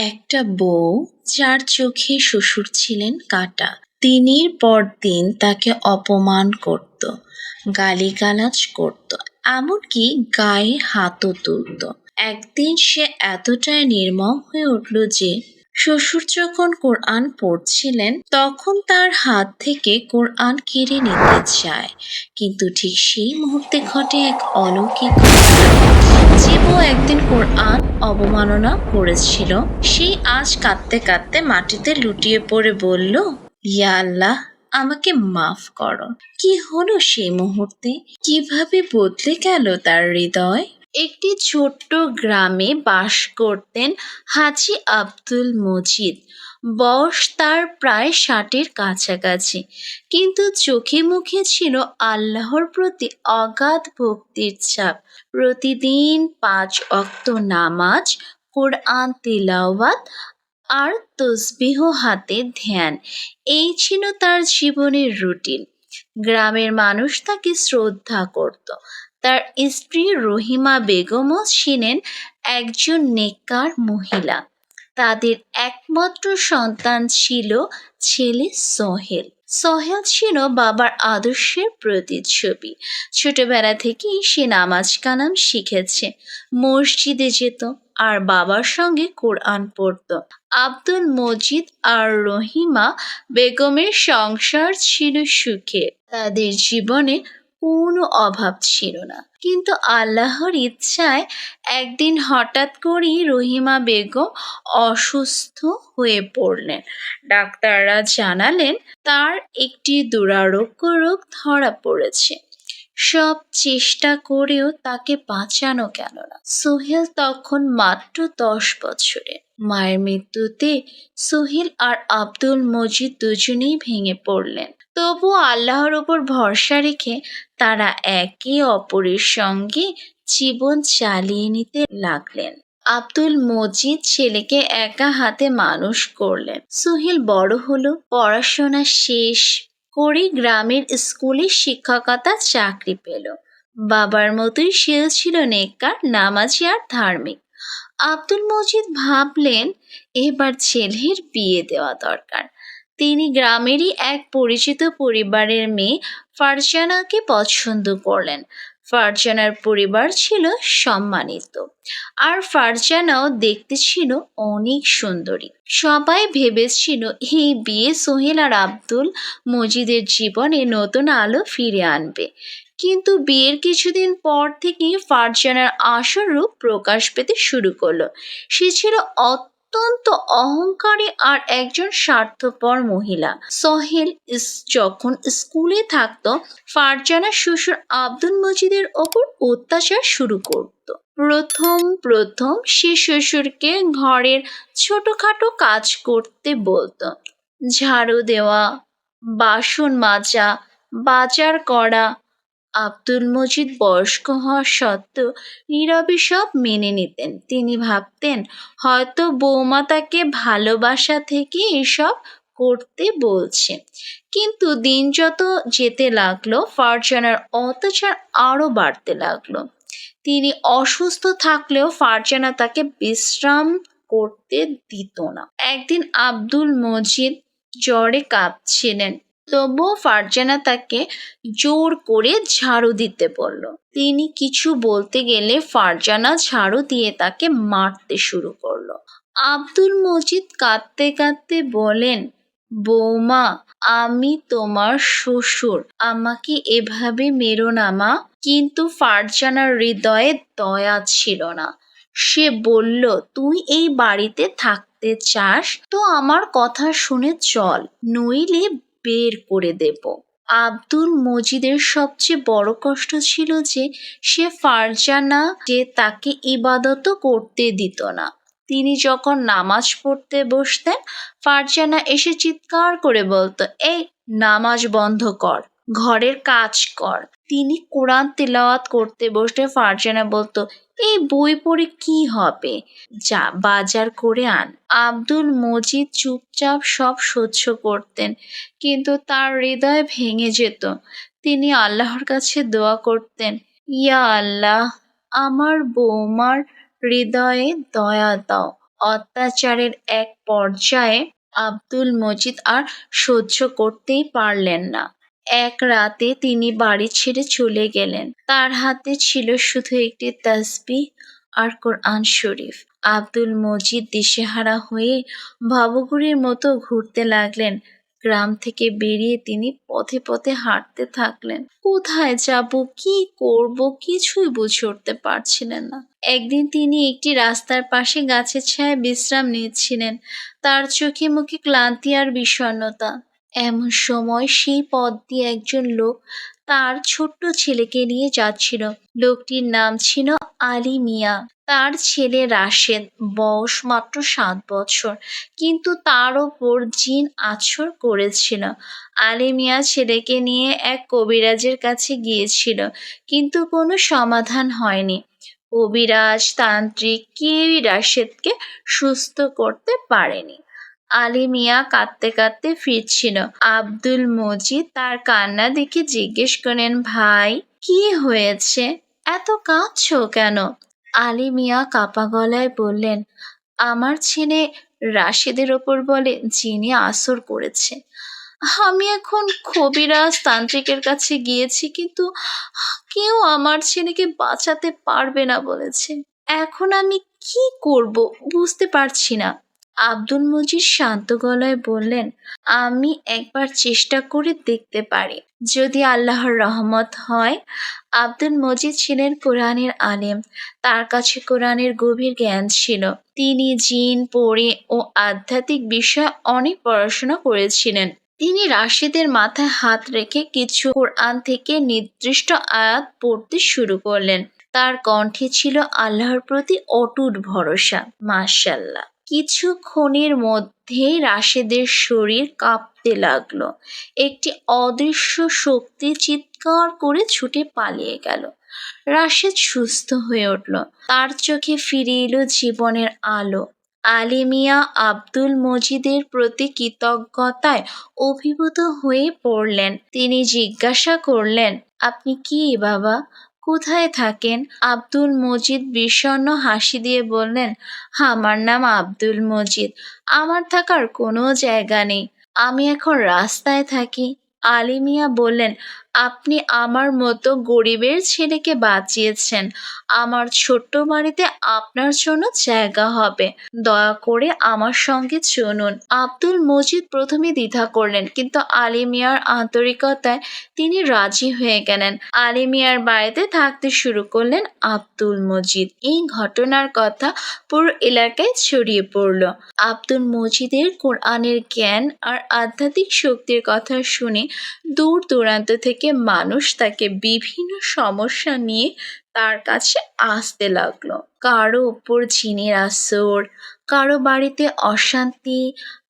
একটা বউ যার চোখে শ্বশুর ছিলেন কাটা। দিনের পর দিন তাকে অপমান করত, গালিগালাজ করত, এমনকি গায়ে হাতও তুলত। একদিন সে এতটাই নির্মম হয়ে উঠল যে, শ্বশুর যখন কোরআন পড়ছিলেন, তখন তার হাত থেকে কোরআন কেড়ে নিতে চায়। কিন্তু ঠিক সেই মুহূর্তে ঘটে এক অলৌকিক ঘটনা। বউ একদিন কোরআন অবমাননা করেছিল। সেই আজ কাঁদতে কাঁদতে মাটিতে লুটিয়ে পড়ে বলল, ইয়া আল্লাহ, আমাকে মাফ করো। কি হলো সেই মুহূর্তে? কীভাবে বদলে গেল তার হৃদয়? একটি ছোট্ট গ্রামে বাস করতেন হাজি আব্দুল মজিদ। বয়স তার প্রায় ষাটের কাছাকাছি। কিন্তু চোখে মুখে ছিল আল্লাহর প্রতি অগাধ ভক্তির ছাপ প্রতিদিন পাঁচ অক্ত নামাজ, কোরআন তিলাওয়াত আর তসবিহ হাতে ধ্যান। এই ছিল তার জীবনের রুটিন। গ্রামের মানুষ তাকে শ্রদ্ধা করত। তার স্ত্রী রহিমা বেগমও ছিলেন একজন নেককার মহিলা। তাদের একমাত্র সন্তান ছিল ছেলে সোহেল। সোহেল ছিল বাবার আদর্শের প্রতিচ্ছবি। ছোটবেলা থেকেই সে নামাজ কালাম শিখেছে। মসজিদে যেত আর বাবার সঙ্গে কোরআন পড়ত। আব্দুল মজিদ আর রহিমা বেগমের সংসার ছিল সুখে তাদের জীবনে কোনো অভাব ছিল না। কিন্তু আল্লাহর ইচ্ছায় একদিন হঠাৎ করেই রহিমা বেগম অসুস্থ হয়ে পড়লেন। ডাক্তাররা জানালেন, তার একটি দুরারোগ্য রোগ ধরা পড়েছে। সব চেষ্টা করেও তাকে বাঁচানো গেল না। সোহেল তখন মাত্র দশ বছরের মায়ের মৃত্যুতে সোহেল আর আব্দুল মজিদ দুজনেই ভেঙে পড়লেন। তবু আল্লাহর ওপর ভরসা রেখে তারা একে অপরের সঙ্গে জীবন চালিয়ে নিতে লাগলেন। আব্দুল মজিদ ছেলেকে একা হাতে মানুষ করলেন। সোহেল বড় হলো, পড়াশোনা শেষ করে গ্রামের স্কুলে শিক্ষকতা চাকরি পেল। বাবার মতোই সেও ছিল নেককার, নামাজি আর ধার্মিক। আব্দুল মজিদ ভাবলেন, এবার ছেলের বিয়ে দেওয়া দরকার। তিনি গ্রামেরই এক পরিচিত পরিবারের মেয়ে ফারজানাকে পছন্দ করলেন। ফারজানার পরিবার ছিল সম্মানিত। আর ফারজানাও দেখতে ছিল অনেক সুন্দরী। সবাই ভেবেছিল এই বিয়ে সোহেল আর আব্দুল মজিদের জীবনে নতুন আলো ফিরে আনবে। কিন্তু বিয়ের কিছুদিন পর থেকেই ফারজানার আসল রূপ প্রকাশ পেতে শুরু করল। সে ছিল অত্যন্ত অহংকারী আর একজন স্বার্থপর মহিলা। সহেল যখন স্কুলে থাকত, ফারজানা শ্বশুর আব্দুল মজিদের ওপর অত্যাচার শুরু করত। প্রথম প্রথম সে শ্বশুরকে ঘরের ছোটখাটো কাজ করতে বলতো। ঝাড়ু দেওয়া, বাসন মাজা, বাজার করা আব্দুল মজিদ বয়স্ক হওয়া সত্ত্বেও নীরবে সব মেনে নিতেন। তিনি ভাবতেন, হয়তো বৌমা তাকে ভালোবাসা থেকে এসব করতে বলছে। কিন্তু দিন যত যেতে লাগল, ফারজানার অত্যাচার আরও বাড়তে লাগল। তিনি অসুস্থ থাকলেও ফারজানা তাকে বিশ্রাম করতে দিত না। একদিন আব্দুল মজিদ জ্বরে কাঁপছিলেন। তবুও ফারজানা তাকে জোর করে ঝাড়ু দিতে বলল। তিনি কিছু বলতে গেলে ফারজানা ঝাড়ু দিয়ে তাকে মারতে শুরু করল। আব্দুল মজিদ কাঁদতে কাঁদতে বলেন, বৌমা, আমি তোমার শ্বশুর, আমাকে এভাবে মেরো না মা। কিন্তু ফারজানার হৃদয়ে দয়া ছিল না। সে বলল, তুই এই বাড়িতে থাকতে চাস? তো আমার কথা শুনে চল, নইলে বের করে দেব। আব্দুল মজিদের সবচেয়ে বড় কষ্ট ছিল যে, সে ফারজানা যে তাকে ইবাদত করতে দিত না। তিনি যখন নামাজ পড়তে বসতেন, ফারজানা এসে চিৎকার করে বলতো, এই, নামাজ বন্ধ কর, ঘরের কাজ কর। তিনি কোরআন তেলাওয়াত করতে বসলে ফারজানা বলতো এই বই পড়ে কি হবে? যা বাজার করে আন। আব্দুল মজিদ চুপচাপ সব সহ্য করতেন, কিন্তু তার হৃদয় ভেঙে যেত। তিনি আল্লাহর কাছে দোয়া করতেন, ইয়া আল্লাহ, আমার বৌমার হৃদয়ে দয়া দাও। অত্যাচারের এক পর্যায়ে আব্দুল মজিদ আর সহ্য করতেই পারলেন না। এক রাতে তিনি বাড়ি ছেড়ে চলে গেলেন। তার হাতে ছিল শুধু একটি তসবিহ আর কোরআন শরীফ। আব্দুল মজিদ দিশেহারা হয়ে ভবঘুরের মতো ঘুরতে লাগলেন। গ্রাম থেকে বেরিয়ে তিনি পথে পথে হাঁটতে থাকলেন। কোথায় যাব, কি করব কিছুই বুঝে উঠতে পারছিলেন না। একদিন তিনি একটি রাস্তার পাশে গাছের ছায়ায় বিশ্রাম নিচ্ছিলেন। তার চোখে মুখে ক্লান্তি আর বিষণ্ণতা। এমন সময় সেই পথ দিয়ে একজন লোক তার ছোট্ট ছেলেকে নিয়ে যাচ্ছিল। লোকটির নাম ছিল আলী মিয়া। তার ছেলে রাশেদ, বয়স মাত্র সাত বছর, কিন্তু তার ওপর জিন আছর করেছিল। আলী মিয়া ছেলেকে নিয়ে এক কবিরাজের কাছে গিয়েছিল, কিন্তু কোনো সমাধান হয়নি। কবিরাজ, তান্ত্রিক কেউই রাশেদকে সুস্থ করতে পারেনি। আলী মিয়া কাঁদতে কাঁদতে ফিরছিল। আব্দুল মজিদ তার কান্না দেখে জিজ্ঞেস করেন ভাই, কি হয়েছে? এত কাঁদছো কেন? আলী মিয়া কাপা গলায় বললেন, আমার ছেলে রাশেদের ওপর বলে জিনে আসর করেছে। আমি এখন কবিরাজ তান্ত্রিকের কাছে গিয়েছি, কিন্তু কেউ আমার ছেলেকে বাঁচাতে পারবে না বলেছে। এখন আমি কি করব বুঝতে পারছি না। আব্দুল মজিদ শান্ত গলায় বললেন, আমি একবার চেষ্টা করে দেখতে পারি। যদি আল্লাহর রহমত হয়। আব্দুল মজিদ ছিলেন কোরআনের আলেম। তার কাছে কোরআনের গভীর জ্ঞান ছিল। তিনি জিন পড়ে ও আধ্যাত্মিক বিষয়ে অনেক পড়াশোনা করেছিলেন। তিনি রাশিদের মাথায় হাত রেখে কিছু কোরআন থেকে নির্দিষ্ট আয়াত পড়তে শুরু করলেন। তার কণ্ঠে ছিল আল্লাহর প্রতি অটুট ভরসা। মাশাল্লাহ কিছুক্ষণের মধ্যেই রাশেদের শরীর কাঁপতে লাগল। একটি অদৃশ্য শক্তি চিৎকার করে ছুটে পালিয়ে গেল। রাশেদ সুস্থ হয়ে উঠল। তার চোখে ফিরে এলো জীবনের আলো। আলিমিয়া আব্দুল মজিদের প্রতি কৃতজ্ঞতায় অভিভূত হয়ে পড়লেন। তিনি জিজ্ঞাসা করলেন, আপনি কি, বাবা? কোথায় থাকেন? আব্দুল মজিদ বিষণ্ন হাসি দিয়ে বললেন, আমার নাম আব্দুল মজিদ। আমার থাকার কোনো জায়গা নেই। আমি এখন রাস্তায় থাকি। আলিমিয়া বললেন আপনি আমার মতো গরিবের ছেলেকে বাঁচিয়েছেন। আমার ছোট্ট বাড়িতে আপনার জন্য জায়গা হবে। দয়া করে আমার সঙ্গে চলুন। আব্দুল মজিদ প্রথমে দ্বিধা করলেন, কিন্তু আলিমিয়ার আন্তরিকতায় তিনি রাজি হয়ে গেলেন। আলিমিয়ার বাড়িতে থাকতে শুরু করলেন আব্দুল মজিদ। এই ঘটনার কথা পুরো এলাকায় ছড়িয়ে পড়ল। আব্দুল মজিদের কোরআনের জ্ঞান আর আধ্যাত্মিক শক্তির কথা শুনে দূর দূরান্ত থেকে মানুষ তাকে বিভিন্ন সমস্যা নিয়ে তার কাছে আসতে লাগল। কারও উপর ঝিনের আসর কারও বাড়িতে অশান্তি,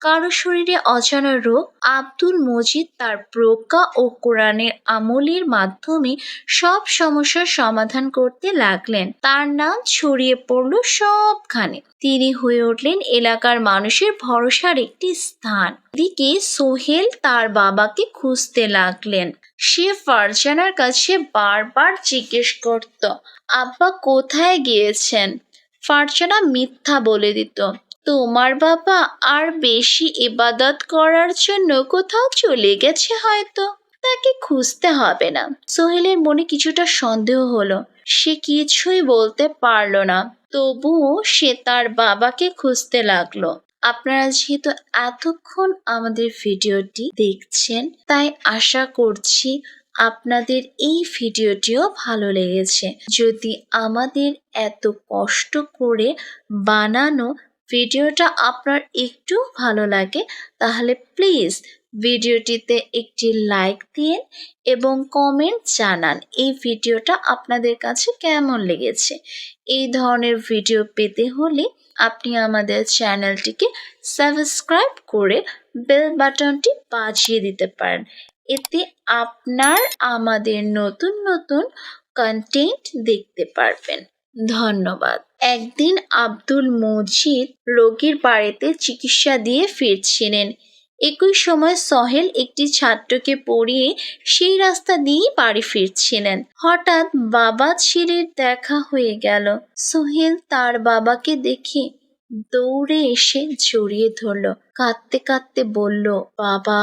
কারও শরীরে অজানা রোগ, আব্দুল মজিদ তার প্রজ্ঞা ও কোরআনের আমলের মাধ্যমে সব সমস্যার সমাধান করতে লাগলেন। তার নাম ছড়িয়ে পড়ল সবখানে। তিনি হয়ে উঠলেন এলাকার মানুষের ভরসার একটি স্থান। এদিকে সোহেল তার বাবাকে খুঁজতে লাগলেন। সে ফারজানার কাছে বারবার জিজ্ঞেস করত, আব্বা কোথায় গিয়েছেন? ফারজানা মিথ্যা বলে দিত। তোমার বাবা আর বেশি ইবাদত করার জন্য কোথাও চলে গেছে হয়তো। তাকে খুঁজতে হবে না। সোহেলের মনে কিছুটা সন্দেহ হলো। সে কিছুই বলতে পারল না। তবুও সে তার বাবাকে খুঁজতে লাগল। আপনারা যেহেতু এতক্ষণ আমাদের ভিডিওটি দেখছেন, তাই আশা করছি আপনাদের এই ভিডিওটিও ভালো লেগেছে। যদি আমাদের এত কষ্ট করে বানানো ভিডিওটা আপনার একটু ভালো লাগে, তাহলে প্লিজ ভিডিওটিতে একটি লাইক দিন এবং কমেন্ট জানান এই ভিডিওটা আপনাদের কাছে কেমন লেগেছে। এই ধরনের ভিডিও পেতে হলে আপনি আমাদের চ্যানেলটিকে সাবস্ক্রাইব করে বেল বাটনটি বাজিয়ে দিতে পারেন। এতে আপনার আমাদের নতুন নতুন কন্টেন্ট দেখতে পারবেন। ধন্যবাদ। একদিন আব্দুল মজিদ রোগীর বাড়িতে চিকিৎসা দিয়ে ফিরছিলেন। একই সময় সহেল একটি ছাত্রকে পড়িয়ে সেই রাস্তা দিয়েই বাড়ি ফিরছিলেন। হঠাৎ বাবা ছেলের দেখা হয়ে গেল। সোহেল তার বাবাকে দেখে দৌড়ে এসে জড়িয়ে ধরলো। কাঁদতে কাঁদতে বলল, বাবা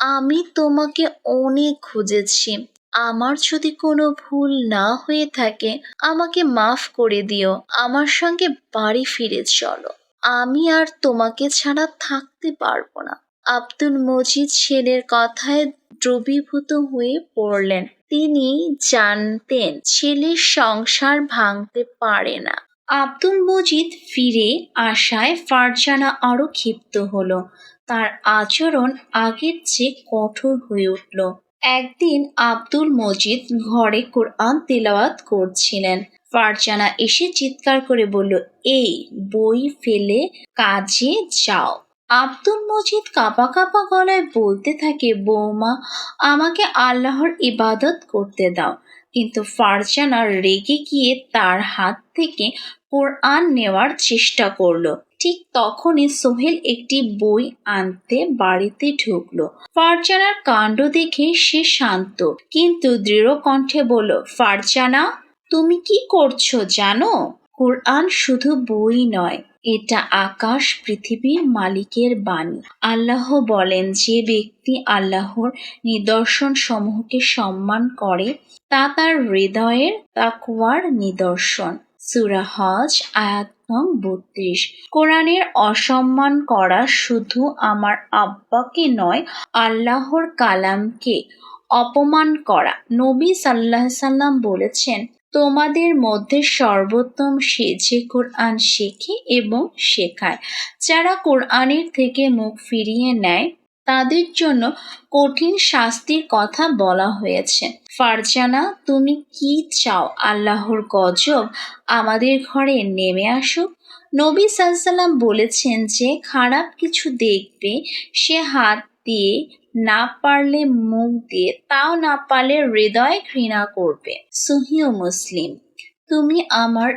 আমি তোমাকে অনেক খুঁজেছি। আমার যদি কোনো ভুল না হয়ে থাকে, আমাকে মাফ করে দিও। আমার সঙ্গে বাড়ি ফিরে চলো। আমি আর তোমাকে ছাড়া থাকতে পারব না। আব্দুল মজিদ ছেলের কথায় দ্রবীভূত হয়ে পড়লেন। তিনি জানতেন ছেলের সংসার ভাঙতে পারে না। আব্দুল মজিদ ফিরে আসায় ফারজানা আরও ক্ষিপ্ত হলো। তার আচরণ আগের চেয়ে কঠোর হয়ে উঠল। একদিন আব্দুল মজিদ ঘরে কোরআন তেলাওয়াত করছিলেন। ফারজানা এসে চিৎকার করে বলল, এই বই ফেলে কাজে যাও। আব্দুল মজিদ কাঁপা কাঁপা গলায় বলতে থাকে, বৌমা, আমাকে আল্লাহর ইবাদত করতে দাও। কিন্তু ফারজানা রেগে গিয়ে তার হাত থেকে কোরআন নেওয়ার চেষ্টা করল। ঠিক তখনই সোহেল একটি বই আনতে বাড়িতে ঢুকলো। ফারজানার কাণ্ড দেখে সে শান্ত, কিন্তু দৃঢ় কণ্ঠে বলল, ফারজানা, তুমি কি করছ জানো? কোরআন শুধু বই নয়, এটা আকাশ পৃথিবীর মালিকের বাণী। আল্লাহ বলেন, যে ব্যক্তি আল্লাহর নিদর্শন সমূহকে সম্মান করে, তা তার হৃদয়ের তাকওয়ার নিদর্শন। সুরা হজ, আয়াত নং বত্রিশ। কোরআনের অসম্মান করা শুধু আমার আব্বাকে নয়, আল্লাহর কালামকে অপমান করা। নবী সাল্লাহ সাল্লাম বলেছেন, তোমাদের মধ্যে সর্বোত্তম সে যে কোরআন শেখে এবং শেখায়। যারা কোরআনের থেকে মুখ ফিরিয়ে নেয় তাদের জন্য কঠিন শাস্তির কথা বলা হয়েছে। ফারজানা, তুমি কি চাও? আল্লাহর গজব আমাদের ঘরে নেমে আসুক। নবী সাল্লাম বলেছেন যে, খারাপ কিছু দেখবে, সে হাত দিয়ে না পারলে মুখ দিয়ে, তাও না পারলে হৃদয় ঘৃণা করবে। সহিও মুসলিম, তুমি আমার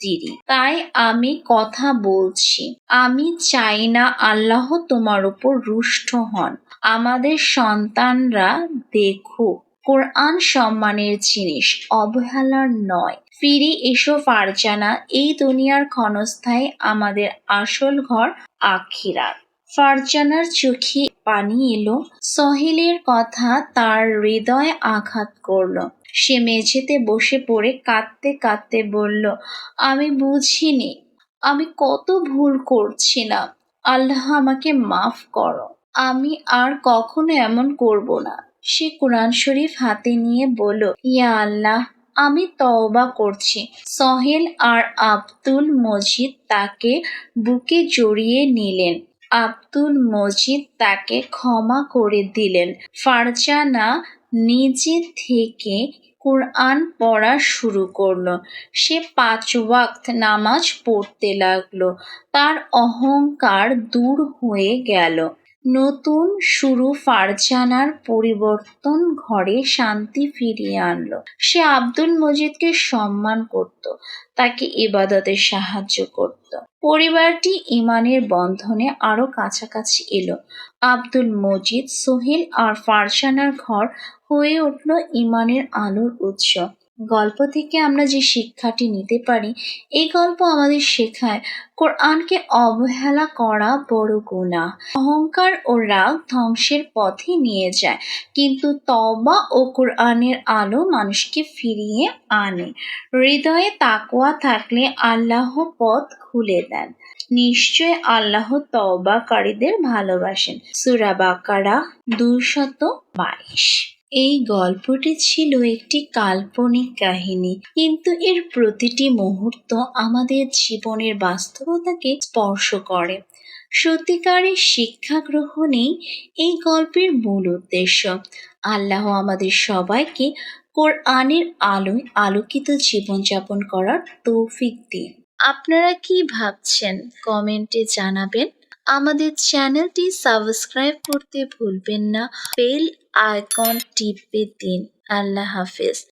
স্ত্রী তাই আমি কথা বলছি। আমি চাই না আল্লাহ তোমার উপর রুষ্ট হন। আমাদের সন্তানরা দেখো কোরআন সম্মানের জিনিস, অবহেলার নয়। ফিরে এসো ফারজানা, এই দুনিয়ার ক্ষণস্থায় আমাদের আসল ঘর আখিরাত। ফারজানার চোখে পানি এলো। সহিলের কথা তার হৃদয়ে আঘাত করল। সে মেঝেতে বসে পড়ে কাঁদতে কাঁদতে বলল, আমি বুঝিনি, আমি কত ভুল করছিলাম আল্লাহ আমাকে মাফ করো। আমি আর কখনো এমন করব না। সে কোরআন শরীফ হাতে নিয়ে বলল, ইয়া আল্লাহ, আমি তওবা করছি। সহেল আর আব্দুল মজিদ তাকে বুকে জড়িয়ে নিলেন। আব্দুল মজিদ তাকে ক্ষমা করে দিলেন। ফারজানা নিজে থেকে কোরআন পড়া শুরু করল। সে পাঁচ ওয়াক্ত নামাজ পড়তে লাগল। তার অহংকার দূর হয়ে গেল। নতুন শুরু ফারজানার পরিবর্তন ঘরে শান্তি ফিরিয়ে আনলো। সে আব্দুল মজিদকে সম্মান করত, তাকে ইবাদতে সাহায্য করত। পরিবারটি ইমানের বন্ধনে আরও কাছাকাছি এলো। আব্দুল মজিদ, সোহেল আর ফারজানার ঘর হয়ে উঠল ইমানের আলোর উৎস। গল্প থেকে আমরা যে শিক্ষাটি নিতে পারি, এই গল্প আমাদের শেখায়, কোরআনকে অবহেলা করা বড় গুণা অহংকার ও রাগ ধ্বংসের পথে নিয়ে যায়, কিন্তু তবা ও কোরআনের আলো মানুষকে ফিরিয়ে আনে। হৃদয়ে তাকোয়া থাকলে আল্লাহ পথ খুলে দেন। নিশ্চয় আল্লাহ তওবাকারীদের ভালোবাসেন। সুরা বাকারা দুশত বাইশ। এই গল্পটি ছিল একটি কাল্পনিক কাহিনী, কিন্তু এর প্রতিটি মুহূর্ত আমাদের জীবনের বাস্তবতাকে স্পর্শ করে। সত্যিকারের শিক্ষা গ্রহণেই এই গল্পের মূল উদ্দেশ্য। আল্লাহ আমাদের সবাইকে কোরআনের আলোয় আলোকিত জীবনযাপন করার তৌফিক দিন। আপনারা কি ভাবছেন? কমেন্টে জানাবেন। আমাদের চ্যানেলটি সাবস্ক্রাইব করতে ভুলবেন না। বেল আইকন টিপে দিন। আল্লাহ হাফেজ।